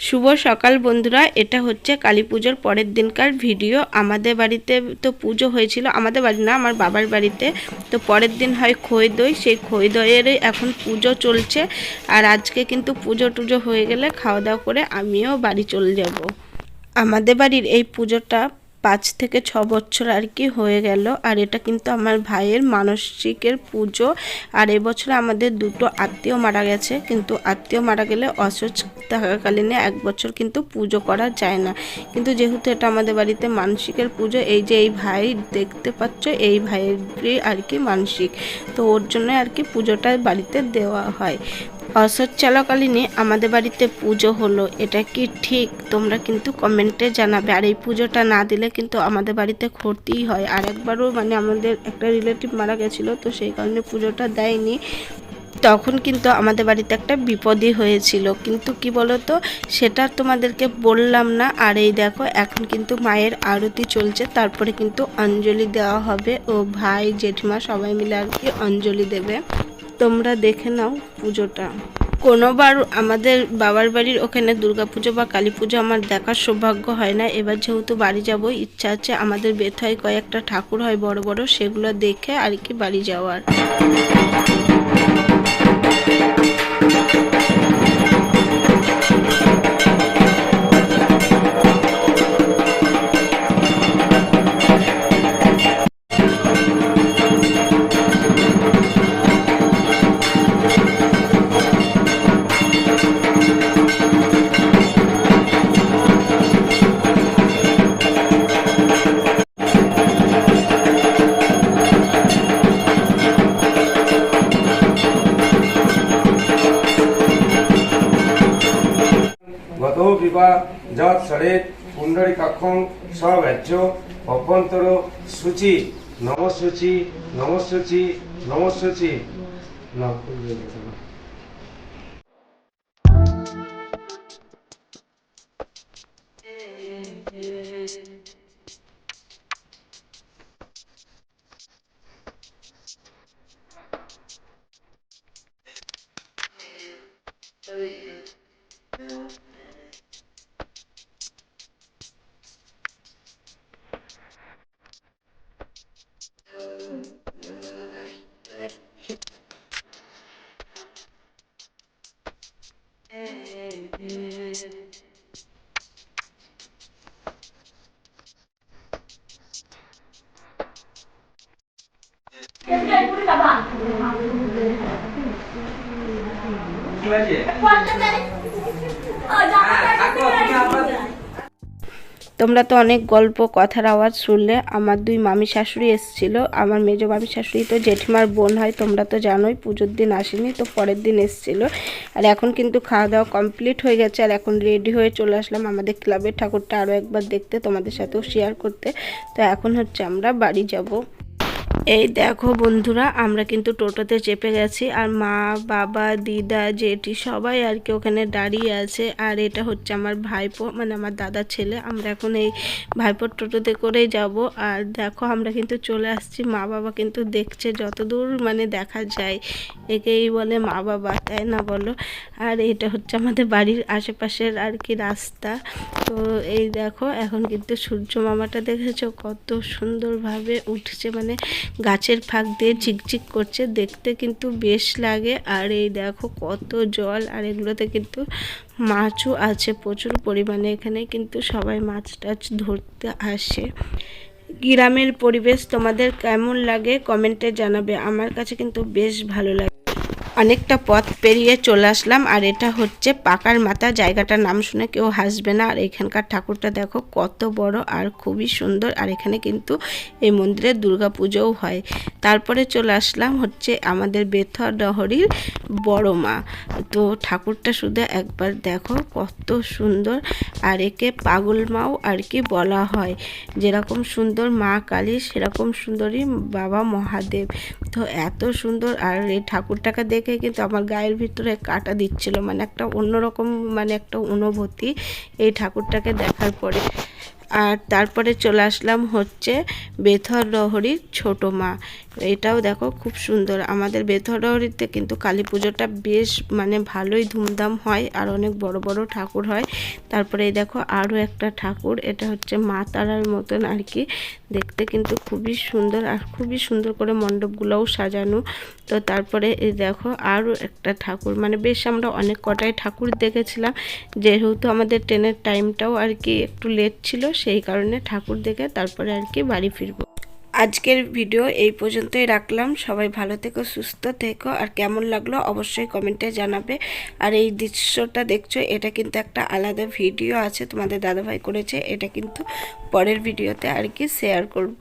শুভ সকাল বন্ধুরা, এটা হচ্ছে কালী পুজোর পরের দিনকার ভিডিও। আমাদের বাড়িতে তো পুজো হয়েছিল, আমাদের বাড়ি না, আমার বাবার বাড়িতে। তো পরের দিন হয় খই দই, সেই খই দইয়ের এখন পুজো চলছে। আর আজকে কিন্তু পুজো টুজো হয়ে গেলে খাওয়া দাওয়া করে আমিও বাড়ি চলে যাব। আমাদের বাড়ির এই পুজোটা পাঁচ থেকে ছ বছর আর কি হয়ে গেল। আর এটা কিন্তু আমার ভাইয়ের মানসিকের পুজো। আর এবছর আমাদের দুটো আত্মীয় মারা গেছে। কিন্তু আত্মীয় মারা গেলে অসুস্থ থাকাকালীনে এক বছর কিন্তু পুজো করা যায় না। কিন্তু যেহেতু এটা আমাদের বাড়িতে মানসিকের পুজো, এই যে এই ভাই দেখতে পাচ্ছ, এই ভাইয়েরই আর কি মানসিক। তো ওর জন্য আর কি পুজোটা বাড়িতে দেওয়া হয়। অসৎ চলাকালীনই আমাদের বাড়িতে পুজো হলো, এটা কি ঠিক? তোমরা কিন্তু কমেন্টে জানাবে। আর এই পুজোটা না দিলে কিন্তু আমাদের বাড়িতে ক্ষতিই হয়। আর একবারও মানে আমাদের একটা রিলেটিভ মারা গেছিল, তো সেই কারণে পুজোটা দেয়নি। তখন কিন্তু আমাদের বাড়িতে একটা বিপদই হয়েছিল। কিন্তু কি বলতো, সেটা তোমাদেরকে বললাম না। আর এই দেখো, এখন কিন্তু মায়ের আরতি চলছে। তারপরে কিন্তু অঞ্জলি দেওয়া হবে। ও ভাই, জেঠিমা সবাই মিলে আর কি অঞ্জলি দেবে। তোমরা দেখে নাও পুজোটা। কোনোবার আমাদের বাবার বাড়ির ওখানে দুর্গাপুজো বা কালী পুজো আমার দেখার সৌভাগ্য হয় না। এবার যেহেতু বাড়ি যাব, ইচ্ছা আছে আমাদের বেথায় কয়েকটা ঠাকুর হয় বড় বড়, সেগুলো দেখে আর কি বাড়ি যাওয়ার। গত বিবা যৎ সরেত পুণ্ডরিকাক্ষং সব্যাজ্য অভ্যন্তর সূচি নমসূচি নমসূচি নমসূচি না 这 边你过来干嘛？过来姐。关着门。哎。তোমরা তো অনেক গল্প, কথার আওয়াজ শুনলে। আমার দুই মামি শাশুড়ি এসেছিল। আমার মেজ মামি শাশুড়ি তো জেঠিমার বোন হয়, তোমরা তো জানোই, পুজোর দিন আসেনি, তো পরের দিন এসেছিল। আর এখন কিন্তু খাওয়া দাওয়া কমপ্লিট হয়ে গেছে, আর এখন রেডি হয়ে চলে আসলাম আমাদের ক্লাবের ঠাকুরটা আরও একবার দেখতে, তোমাদের সাথেও শেয়ার করতে। তো এখন হচ্ছে আমরা বাড়ি যাব। এই দেখো বন্ধুরা, আমরা কিন্তু টোটোতে চেপে গেছি আর মা, বাবা, দিদা, জেঠি সবাই আর কি ওখানে দাঁড়িয়ে আছে। আর এটা হচ্ছে আমার ভাইপো মানে আমার দাদার ছেলে। আমরা এখন এই ভাইপোর টোটোতে করেই যাব। আর দেখো আমরা কিন্তু চলে আসছি। মা, বাবা কিন্তু দেখছে যতদূর মানে দেখা যায়। একেই বলে মা, বাবা, তাই না বলো? আর এটা হচ্ছে আমাদের বাড়ির আশেপাশের আর কি রাস্তা। তো এই দেখো, এখন কিন্তু সূর্য মামাটা দেখেছ? কত সুন্দরভাবে উঠছে। মানে গাছের ফাঁক দিয়ে ঝিকঝিক করছে। দেখতে কিন্তু বেশ লাগে। আর এই দেখো কত জল। আর এগুলোতে কিন্তু মাছও আছে। প্রচুর পরিমাণে এখানে কিন্তু সবাই মাছ টাছ ধরতে আসে। গ্রামের পরিবেশ তোমাদের কেমন লাগে কমেন্টে জানাবে। আমার কাছে কিন্তু বেশ ভালো লাগে। অনেকটা পথ পেরিয়ে চলে আসলাম, আর এটা হচ্ছে পাকার মাথা। জায়গাটার নাম শুনে কেউ হাসবে না। আর এখানকার ঠাকুরটা দেখো কত বড় আর খুবই সুন্দর। আর এখানে কিন্তু এই মন্দিরে দুর্গা পুজোও হয়। তারপরে চলে আসলাম হচ্ছে আমাদের বেথর ডহরির বড় মা। তো ঠাকুরটা শুধু একবার দেখো কত সুন্দর আর একে পাগল মাও আর কি বলা হয়। যেরকম সুন্দর মা কালী, সেরকম সুন্দরই বাবা মহাদেব। তো এত সুন্দর আর এই ঠাকুরটাকে দেখে কিন্তু আমার গায়ের ভিতরে কাটা দিচ্ছিল। মানে একটা অন্যরকম মানে একটা অনুভূতি এই ঠাকুরটাকে দেখার পরে। আর তারপরে চলে আসলাম হচ্ছে বেথর লহরীর ছোট মা। এটাও দেখো খুব সুন্দর। আমাদের বেথর লহরীতে কিন্তু কালী পুজোটা বেশ মানে ভালোই ধুমধাম হয় আর অনেক বড় বড় ঠাকুর হয়। তারপরে এই দেখো আরও একটা ঠাকুর, এটা হচ্ছে মা তারার মতন আর কি। দেখতে কিন্তু খুবই সুন্দর আর খুবই সুন্দর করে মণ্ডপগুলোও সাজানো। তো তারপরে এই দেখো আরও একটা ঠাকুর মানে বেশ আমরা অনেক কটাই ঠাকুর দেখেছিলাম। যেহেতু আমাদের ট্রেনের টাইমটাও আর কি একটু লেট ছিল, সেই কারণে ঠাকুর দেখে তারপরে আর কি বাড়ি ফিরবো। আজকের ভিডিও এই পর্যন্তই রাখলাম। সবাই ভালো থেকো, সুস্থ থেকো। আর কেমন লাগল অবশ্যই কমেন্টে জানাবে। আর এই দৃশ্যটা দেখছ, এটা কিন্তু একটা আলাদা ভিডিও আছে তোমাদের দাদাভাই করেছে। এটা কিন্তু পরের ভিডিওতে আর কি শেয়ার করব।